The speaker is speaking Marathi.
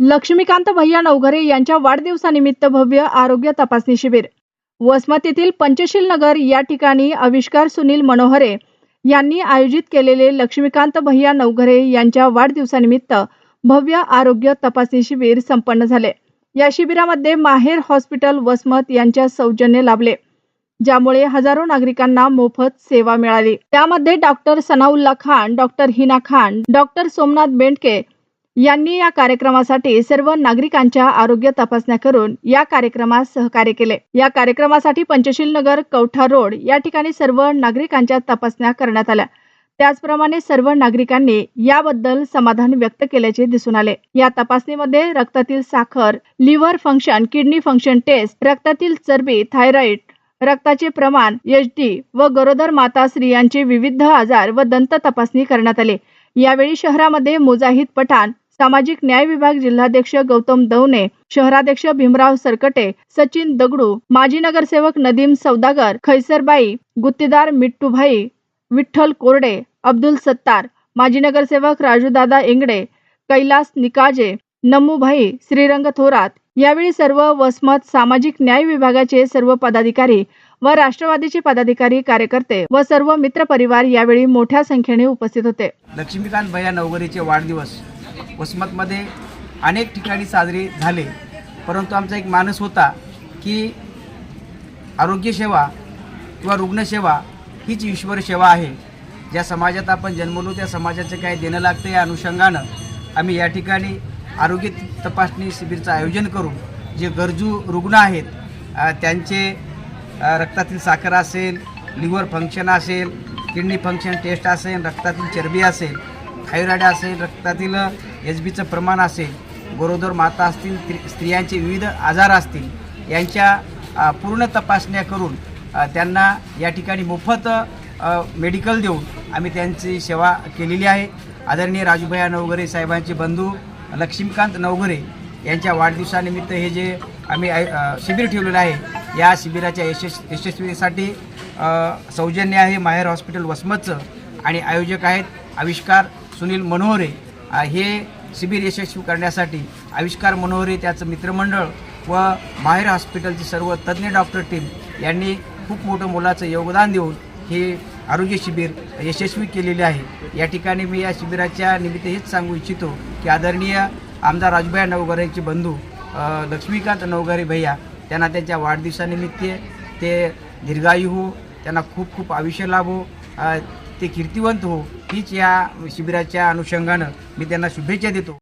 लक्ष्मीकांत भैया नवघरे यांच्या वाढदिवसानिमित्त भव्य आरोग्य तपासणी शिबिर. वसमत येथील पंचशील नगर या ठिकाणी आविष्कार सुनील मनोहरे यांनी आयोजित केलेले लक्ष्मीकांत भैया नवघरे यांच्या वाढदिवसानिमित्त भव्य आरोग्य तपासणी शिबिर संपन्न झाले. या शिबिरामध्ये माहेर हॉस्पिटल वसमत यांच्या सौजन्य लाभले. ज्यामुळे हजारो नागरिकांना मोफत सेवा मिळाली. त्यामध्ये doctor Sanaullah Khan doctor Hina Khan doctor Somnath Bendke यांनी या कार्यक्रमासाठी सर्व नागरिकांच्या आरोग्य तपासण्या करून या कार्यक्रमात सहकार्य केले. या कार्यक्रमासाठी पंचशील नगर कवठा रोड या ठिकाणी सर्व नागरिकांच्या तपासण्या करण्यात आल्या. त्याचप्रमाणे सर्व नागरिकांनी याबद्दल समाधान व्यक्त केल्याचे दिसून आले. या तपासणीमध्ये रक्तातील साखर liver function kidney function test रक्तातील चरबी थायरॉइड रक्ताचे प्रमाण एच डी व गरोदर माता स्त्रियांचे विविध आजार व दंत तपासणी करण्यात आले. यावेळी शहरामध्ये मुजाहिद पठाण सामाजिक न्याय विभाग जिल्हाध्यक्ष गौतम दवने शहराध्यक्ष भीमराव सरकटे सचिन दगडू माजी नगरसेवक नदीम सौदागर खैसरबाई गुत्तेदार मिट्टूभाई विठ्ठल कोरडे अब्दुल सत्तार माजी नगरसेवक राजूदादा इंगडे कैलास निकाजे नमूभाई श्रीरंग थोरात. यावेळी सर्व वसमत सामाजिक न्याय विभागाचे सर्व पदाधिकारी व राष्ट्रवादीचे पदाधिकारी कार्यकर्ते व सर्व मित्रपरिवार यावेळी मोठ्या संख्येने उपस्थित होते. लक्ष्मीकांत भैया नवगरीचे वाढदिवस. वसमतमध्ये अनेक ठिकाणी साजरे झाले. परंतु आमचा एक मानस होता की आरोग्यसेवा किंवा रुग्णसेवा हीच ईश्वर सेवा आहे. ज्या समाजात आपण जन्मलो त्या समाजाचं काय देणं लागतं या अनुषंगानं आम्ही या ठिकाणी आरोग्य तपासणी शिबिरचं आयोजन करून जे गरजू रुग्ण आहेत त्यांचे रक्तातील साखर असेल लिव्हर फंक्शन असेल किडनी फंक्शन टेस्ट असेल रक्तातील चरबी असेल थायरॉइड असेल रक्तातील एच बीचं प्रमाण असेल गरोदर माता असतील स्त्रियांचे विविध आजार असतील यांच्या पूर्ण तपासण्या करून त्यांना या ठिकाणी मोफत मेडिकल देऊन आम्ही त्यांची सेवा केलेली आहे. आदरणीय राजूभैया नवघरे साहेबांचे बंधू लक्ष्मीकांत नवघरे यांच्या वाढदिवसानिमित्त हे जे आम्ही शिबिर ठेवलेलं आहे या शिबिराच्या यशस् यशस्वीसाठी सौजन्य आहे माहेर हॉस्पिटल वसमतचं आणि आयोजक आहेत आविष्कार सुनील मनोहरे हे शिबिर यशस्वी करण्यासाठी आविष्कार मनोहरे त्याचं मित्रमंडळ व माहेर हॉस्पिटलची सर्व तज्ज्ञ डॉक्टर टीम यांनी खूप मोठं मोलाचं योगदान देऊन हे आरोग्य शिबिर यशस्वी केलेले आहे. या ठिकाणी मी या शिबिराच्या निमित्त हेच सांगू इच्छितो की आदरणीय आमदार राजभैया नवघरेचे बंधू लक्ष्मीकांत नवघरे भैया त्यांना त्यांच्या वाढदिवसानिमित्त ते दीर्घायू हो त्यांना खूप खूप आयुष्य लाभो ते कीर्तिवंत हो. हीच या शिबिराच्या अनुषंगानं मी त्यांना शुभेच्छा देतो.